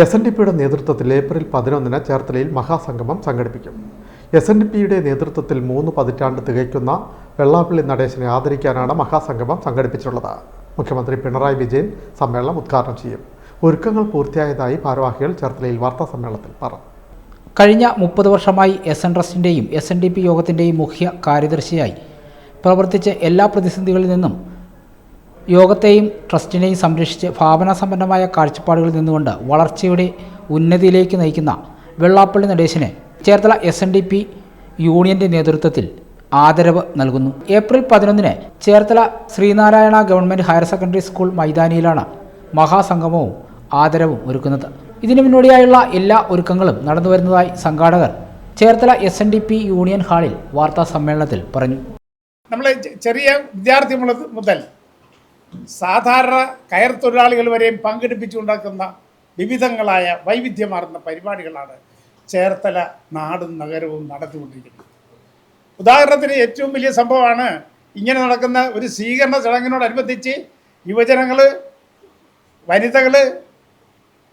S N D പിയുടെ നേതൃത്വത്തിൽ April പതിനൊന്നിന് ചേർത്തലയിൽ മഹാസംഗമം സംഘടിപ്പിക്കും. എസ് എൻ ഡി പിയുടെ നേതൃത്വത്തിൽ മൂന്ന് പതിറ്റാണ്ട് തികയ്ക്കുന്ന വെള്ളാപ്പള്ളി നടേശനെ ആദരിക്കാനാണ് മഹാസംഗമം സംഘടിപ്പിച്ചിട്ടുള്ളത്. മുഖ്യമന്ത്രി പിണറായി വിജയൻ സമ്മേളനം ഉദ്ഘാടനം ചെയ്യും. ഒരുക്കങ്ങൾ പൂർത്തിയായതായി ഭാരവാഹികൾ ചേർത്തലയിൽ വാർത്താ സമ്മേളനത്തിൽ പറഞ്ഞു. കഴിഞ്ഞ മുപ്പത് വർഷമായി എസ് എൻ ട്രസ്റ്റിന്റെയും എസ് എൻ ഡി പി യോഗത്തിന്റെയും മുഖ്യ കാര്യദർശിയായി പ്രവർത്തിച്ച് എല്ലാ പ്രതിസന്ധികളിൽ നിന്നും യോഗത്തെയും ട്രസ്റ്റിനെയും സംരക്ഷിച്ച് ഭാവനാസമ്പന്നമായ കാഴ്ചപ്പാടുകളിൽ നിന്നുകൊണ്ട് വളർച്ചയുടെ ഉന്നതിയിലേക്ക് നയിക്കുന്ന Vellappally Natesan Cherthala S N D P യൂണിയന്റെ നേതൃത്വത്തിൽ ആദരവ് നൽകുന്നു. ഏപ്രിൽ പതിനൊന്നിന് Cherthala Sreenarayana government higher secondary school മൈതാനിയിലാണ് മഹാസംഗമവും ആദരവും ഒരുക്കുന്നത്. ഇതിനു മുന്നോടിയായുള്ള എല്ലാ ഒരുക്കങ്ങളും നടന്നു വരുന്നതായി സംഘാടകർ Cherthala S N D P union ഹാളിൽ വാർത്താ സമ്മേളനത്തിൽ പറഞ്ഞു. നമ്മളെ ചെറിയ വിദ്യാർത്ഥി മുതൽ സാധാരണ കയർ തൊഴിലാളികൾ വരെയും പങ്കെടുപ്പിച്ചുണ്ടാക്കുന്ന വിവിധങ്ങളായ വൈവിധ്യമാർന്ന പരിപാടികളാണ് ചേർത്തല നാടും നഗരവും നടത്തിക്കൊണ്ടിരിക്കുന്നത്. ഉദാഹരണത്തിന് ഏറ്റവും വലിയ സംഭവമാണ് ഇങ്ങനെ നടക്കുന്ന ഒരു സ്വീകരണ ചടങ്ങിനോടനുബന്ധിച്ച് യുവജനങ്ങൾ വനിതകൾ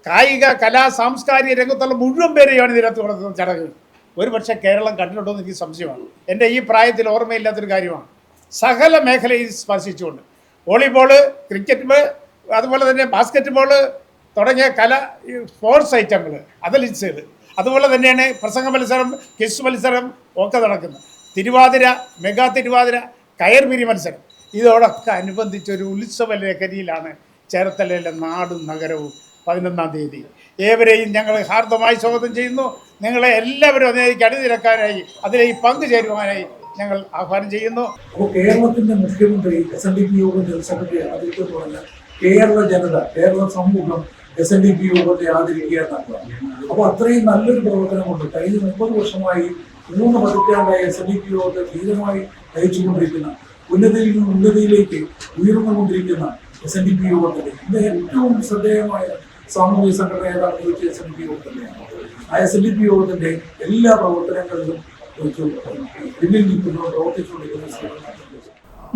കായിക കലാ സാംസ്കാരിക രംഗത്തുള്ള മുഴുവൻ പേരെയാണ് ഇതിനകത്ത് നടത്തുന്ന ചടങ്ങ്. ഒരു പക്ഷേ കേരളം കണ്ടിട്ടുണ്ടോ എന്ന് എനിക്ക് സംശയമാണ്. എന്റെ ഈ പ്രായത്തിൽ ഓർമ്മയില്ലാത്തൊരു കാര്യമാണ്. സകല മേഖലയിൽ സ്പർശിച്ചുകൊണ്ട് വോളിബോൾ ക്രിക്കറ്റ് അതുപോലെ തന്നെ ബാസ്ക്കറ്റ് ബോൾ തുടങ്ങിയ കല സ്പോർട്സ് ഐറ്റങ്ങൾ അത്ലറ്റ്സുകൾ അതുപോലെ തന്നെയാണ് പ്രസംഗ മത്സരം കിസ് മത്സരം ഒക്കെ നടക്കുന്നത്. തിരുവാതിര മെഗാ തിരുവാതിര കയർപിരി മത്സരം. ഇതോടൊക്കെ അനുബന്ധിച്ചൊരു ഉത്സവ ലഹരിയിലാണ് ചേർത്തലയിലെ നാടും നഗരവും പതിനൊന്നാം തീയതി. ഏവരെയും ഞങ്ങൾ ഹാർദമായി സ്വാഗതം ചെയ്യുന്നു. നിങ്ങളെ എല്ലാവരും അതിലേക്ക് അണിനിരക്കാനായി അതിലേക്ക് പങ്കുചേരുവാനായി ഞങ്ങൾ ആഹ്വാനം ചെയ്യുന്നു. കേരളത്തിന്റെ മുഖ്യമന്ത്രി എസ് എൻ ഡി പി യോഗം കേരള ജനത കേരള സമൂഹം എസ് എൻ ഡി പി യോഗത്തെ ആദരിക്കുക എന്നുള്ളതാണ് അപ്പോൾ അത്രയും നല്ലൊരു പ്രവർത്തനമുണ്ട്. കഴിഞ്ഞ മുപ്പത് വർഷമായി മൂന്ന് പതിറ്റാണ്ടായി എസ് എൻ ഡി പി യോഗത്തെ ധീരമായി നയിച്ചുകൊണ്ടിരിക്കുന്ന ഉന്നതിയിൽ നിന്ന് ഉന്നതിയിലേക്ക് ഉയർന്നുകൊണ്ടിരിക്കുന്ന എസ് എൻ ഡി പി യോഗത്തിന്റെ ഇന്ന് ഏറ്റവും ശ്രദ്ധേയമായ സാമൂഹിക സംഘടന ഏതാണെന്ന് ചോദിച്ചാൽ എസ് എൻ ഡി പി യോഗം തന്നെയാണ്. ആ എസ് എൻ ഡി പി യോഗത്തിന്റെ എല്ലാ പ്രവർത്തനങ്ങളിലും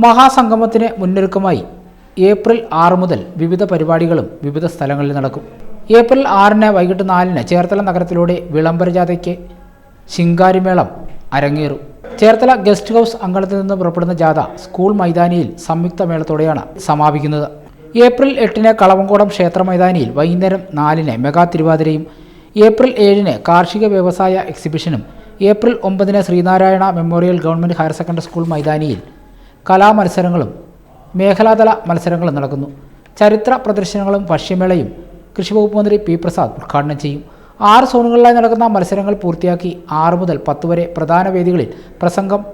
മഹാസംഗമത്തിന് മുന്നൊരുക്കമായി ഏപ്രിൽ ആറ് മുതൽ വിവിധ പരിപാടികളും വിവിധ സ്ഥലങ്ങളിൽ നടക്കും. ഏപ്രിൽ ആറിന് വൈകിട്ട് നാലിന് ചേർത്തല നഗരത്തിലൂടെ വിളംബര ജാഥയ്ക്ക് ശിങ്കാരിമേളം അരങ്ങേറും. ചേർത്തല ഗസ്റ്റ് ഹൗസ് അങ്കണത്തിൽ നിന്ന് പുറപ്പെടുന്ന ജാഥ സ്കൂൾ മൈതാനിയിൽ സംയുക്ത മേളത്തോടെയാണ് സമാപിക്കുന്നത്. ഏപ്രിൽ എട്ടിന് കളവങ്കോടം ക്ഷേത്ര മൈതാനിയിൽ വൈകുന്നേരം നാലിന് മെഗാ തിരുവാതിരയും ഏപ്രിൽ ഏഴിന് കാർഷിക വ്യവസായ എക്സിബിഷനും ഏപ്രിൽ ഒമ്പതിന് Sreenarayana memorial government higher secondary school മൈതാനിയിൽ കലാമത്സരങ്ങളും മേഖലാതല മത്സരങ്ങളും നടക്കുന്നു. ചരിത്ര പ്രദർശനങ്ങളും ഭക്ഷ്യമേളയും കൃഷിവകുപ്പ് മന്ത്രി പി പ്രസാദ് ഉദ്ഘാടനം ചെയ്യും. ആറ് സോണുകളിലായി നടക്കുന്ന മത്സരങ്ങൾ പൂർത്തിയാക്കി ആറ് മുതൽ പത്ത് വരെ പ്രധാന വേദികളിൽ പ്രസംഗം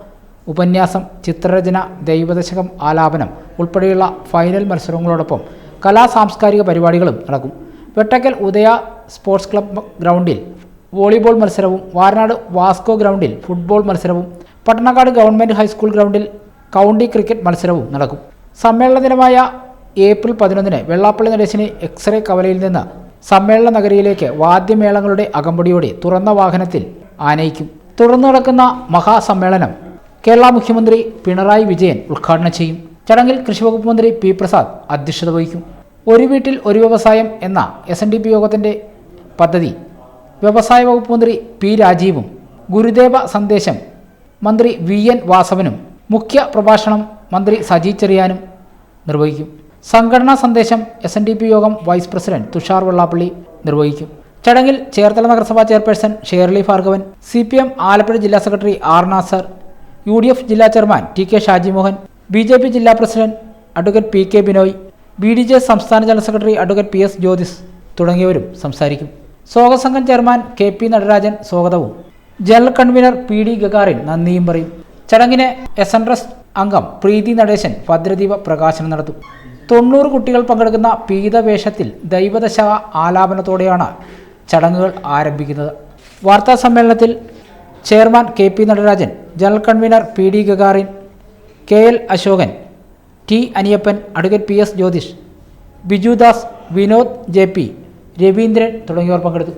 ഉപന്യാസം ചിത്രരചന ദൈവദശകം ആലാപനം ഉൾപ്പെടെയുള്ള ഫൈനൽ മത്സരങ്ങളോടൊപ്പം കലാ സാംസ്കാരിക പരിപാടികളും നടക്കും. വെട്ടക്കൽ ഉദയ സ്പോർട്സ് ക്ലബ് ഗ്രൗണ്ടിൽ വോളിബോൾ മത്സരവും വാരനാട് വാസ്കോ ഗ്രൗണ്ടിൽ ഫുട്ബോൾ മത്സരവും പട്ടണക്കാട് ഗവൺമെന്റ് ഹൈസ്കൂൾ ഗ്രൗണ്ടിൽ കൗണ്ടി ക്രിക്കറ്റ് മത്സരവും നടക്കും. സമ്മേളന ദിനമായ ഏപ്രിൽ പതിനൊന്നിന് വെള്ളാപ്പള്ളി നടേശിനെ എക്സ്റേ കവലയിൽ നിന്ന് സമ്മേളന നഗരിയിലേക്ക് വാദ്യമേളങ്ങളുടെ അകമ്പടിയോടെ തുറന്ന വാഹനത്തിൽ ആനയിക്കും. തുടർന്ന് നടക്കുന്ന മഹാസമ്മേളനം കേരള മുഖ്യമന്ത്രി പിണറായി വിജയൻ ഉദ്ഘാടനം ചെയ്യും. ചടങ്ങിൽ കൃഷിവകുപ്പ് മന്ത്രി പി പ്രസാദ് അധ്യക്ഷത വഹിക്കും. ഒരു വീട്ടിൽ ഒരു വ്യവസായം എന്ന എസ് യോഗത്തിന്റെ പദ്ധതി വ്യവസായ വകുപ്പ് മന്ത്രി പി രാജീവും ഗുരുദേവ സന്ദേശം മന്ത്രി വി എൻ വാസവനും മുഖ്യ പ്രഭാഷണം മന്ത്രി സജി ചെറിയാനും നിർവഹിക്കും. സംഘടനാ സന്ദേശം എസ് എൻ ഡി പി യോഗം വൈസ് പ്രസിഡന്റ് തുഷാർ വെള്ളാപ്പള്ളി നിർവഹിക്കും. ചടങ്ങിൽ ചേർത്തല നഗരസഭാ chairperson Shirley Bhargavan C P M Alappuzha ജില്ലാ secretary R Nasar U D F ജില്ലാ chairman T K Shajimohan B J P ജില്ലാ president advocate P K Binoy B D J സംസ്ഥാന general secretary advocate P S Jyothis തുടങ്ങിയവരും സംസാരിക്കും. സ്വാഗതസംഘം chairman K P Natarajan സ്വാഗതവും. General convener P D Gagarin നന്ദിയും പറയും. ചടങ്ങിന് എസ് എൻ അംഗം പ്രീതി നടേശൻ ഭദ്രദീപ പ്രകാശനം നടത്തും. തൊണ്ണൂറ് കുട്ടികൾ പങ്കെടുക്കുന്ന പീതവേഷത്തിൽ ദൈവദശ ആലാപനത്തോടെയാണ് ചടങ്ങുകൾ ആരംഭിക്കുന്നത്. വാർത്താ സമ്മേളനത്തിൽ chairman K P Natarajan general convener P D Gagarin K L Asokan T Aniyappan advocate P S Jyothish Bijudas Vinod J P Raveendran തുടങ്ങിയവർ പങ്കെടുത്തു.